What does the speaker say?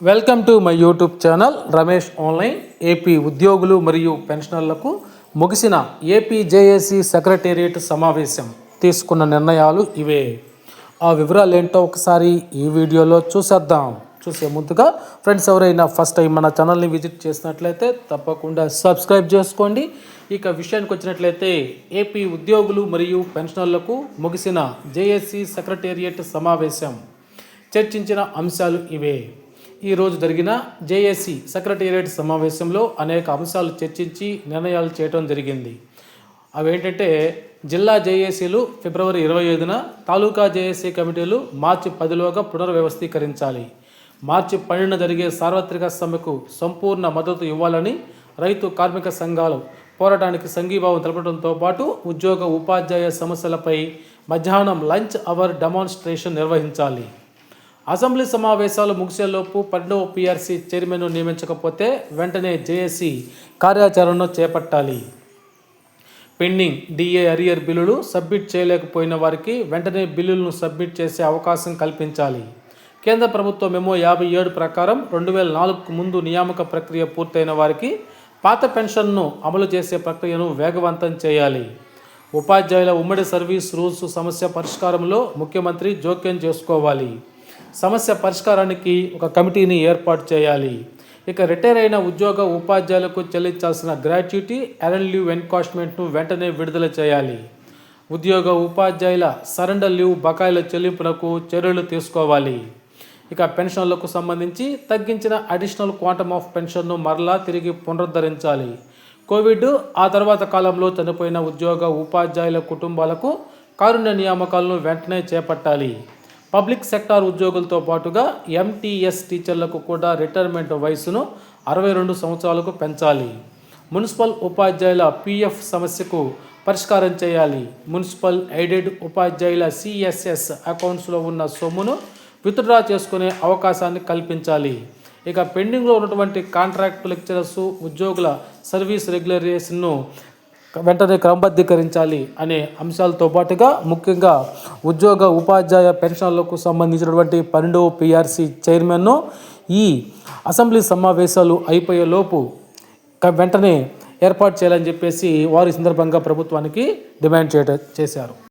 Welcome to my YouTube channel Ramesh online AP ఉద్యోగులు మరియు పెన్షనర్లకు ముగిసిన ఏపీ జేఏసీ సెక్రటేరియట్ సమావేశం. తీసుకున్న నిర్ణయాలు ఇవే. ఆ వివరాలు ఏంటో ఒకసారి ఈ వీడియోలో చూసేద్దాం. చూసే ముందుగా ఫ్రెండ్స్ ఎవరైనా ఫస్ట్ టైం మన ఛానల్ని విజిట్ చేసినట్లయితే తప్పకుండా సబ్స్క్రైబ్ చేసుకోండి. ఇక విషయానికి వచ్చినట్లయితే ఏపీ ఉద్యోగులు మరియు పెన్షనర్లకు ముగిసిన జేఏసీ సెక్రటేరియట్ సమావేశం. చర్చించిన అంశాలు ఇవే. ఈరోజు జరిగిన జేఏసీ సెక్రటేరియట్ సమావేశంలో అనేక అంశాలు చర్చించి నిర్ణయాలు చేయడం జరిగింది. అవేంటంటే జిల్లా జేఏసీలు ఫిబ్రవరి ఇరవై ఐదున తాలూకా జేఏసీ కమిటీలు మార్చి పదిలోగా పునర్వ్యవస్థీకరించాలి. మార్చి పన్నెండున జరిగే సార్వత్రిక సమ్మెకు సంపూర్ణ మద్దతు ఇవ్వాలని రైతు కార్మిక సంఘాలు పోరాటానికి సంఘీభావం తెలపడంతో పాటు ఉద్యోగ ఉపాధ్యాయ సమస్యలపై మధ్యాహ్నం లంచ్ అవర్ డెమాన్స్ట్రేషన్ నిర్వహించాలి. అసెంబ్లీ సమావేశాలు ముగిసేలోపు పన్నెండవ పిఆర్సీ చైర్మన్ను నియమించకపోతే వెంటనే జేఏసీ కార్యాచరణను చేపట్టాలి. పెండింగ్ డిఏ అరియర్ బిల్లులు సబ్మిట్ చేయలేకపోయిన వారికి వెంటనే బిల్లులను సబ్మిట్ చేసే అవకాశం కల్పించాలి. కేంద్ర ప్రభుత్వ మెమో యాభై ఏడు ప్రకారం రెండు వేల నాలుగుకు ముందు నియామక ప్రక్రియ పూర్తయిన వారికి పాత పెన్షన్ను అమలు చేసే ప్రక్రియను వేగవంతం చేయాలి. ఉపాధ్యాయుల ఉమ్మడి సర్వీస్ రూల్స్ సమస్య పరిష్కారంలో ముఖ్యమంత్రి జోక్యం చేసుకోవాలి. సమస్య పరిష్కారానికి ఒక కమిటీని ఏర్పాటు చేయాలి. ఇక రిటైర్ అయిన ఉద్యోగ ఉపాధ్యాయులకు చెల్లించాల్సిన గ్రాట్యుటీ ఎరన్ లీవ్ ఎన్కాస్ట్మెంట్ను వెంటనే విడుదల చేయాలి. ఉద్యోగ ఉపాధ్యాయుల సరెండర్ లీవ్ బకాయిల చెల్లింపులకు చర్యలు తీసుకోవాలి. ఇక పెన్షన్లకు సంబంధించి తగ్గించిన అడిషనల్ క్వాంటమ్ ఆఫ్ పెన్షన్ను మరలా తిరిగి పునరుద్ధరించాలి. కోవిడ్ ఆ తర్వాత కాలంలో చనిపోయిన ఉద్యోగ ఉపాధ్యాయుల కుటుంబాలకు కారుణ్య నియామకాలను వెంటనే చేపట్టాలి. పబ్లిక్ సెక్టార్ ఉద్యోగులతో పాటుగా ఎంటీఎస్ టీచర్లకు కూడా రిటైర్మెంట్ వయసును అరవై రెండు సంవత్సరాలకు పెంచాలి. మున్సిపల్ ఉపాధ్యాయుల పీఎఫ్ సమస్యకు పరిష్కారం చేయాలి. మున్సిపల్ ఎయిడెడ్ ఉపాధ్యాయుల సిఎస్ఎస్ అకౌంట్స్లో ఉన్న సొమ్మును విత్డ్రా చేసుకునే అవకాశాన్ని కల్పించాలి. ఇక పెండింగ్లో ఉన్నటువంటి కాంట్రాక్ట్ లెక్చరర్స్ ఉద్యోగుల సర్వీస్ రెగ్యులరేషన్ను వెంటనే క్రమబద్ధీకరించాలి అనే అంశాలతో పాటుగా ముఖ్యంగా ఉద్యోగ ఉపాధ్యాయ పెన్షన్లకు సంబంధించినటువంటి పన్నెండవ పిఆర్సీ చైర్మన్ను ఈ అసెంబ్లీ సమావేశాలు అయిపోయేలోపు వెంటనే ఏర్పాటు చేయాలని చెప్పేసి వారి సందర్భంగా ప్రభుత్వానికి డిమాండ్ చేయట చేశారు.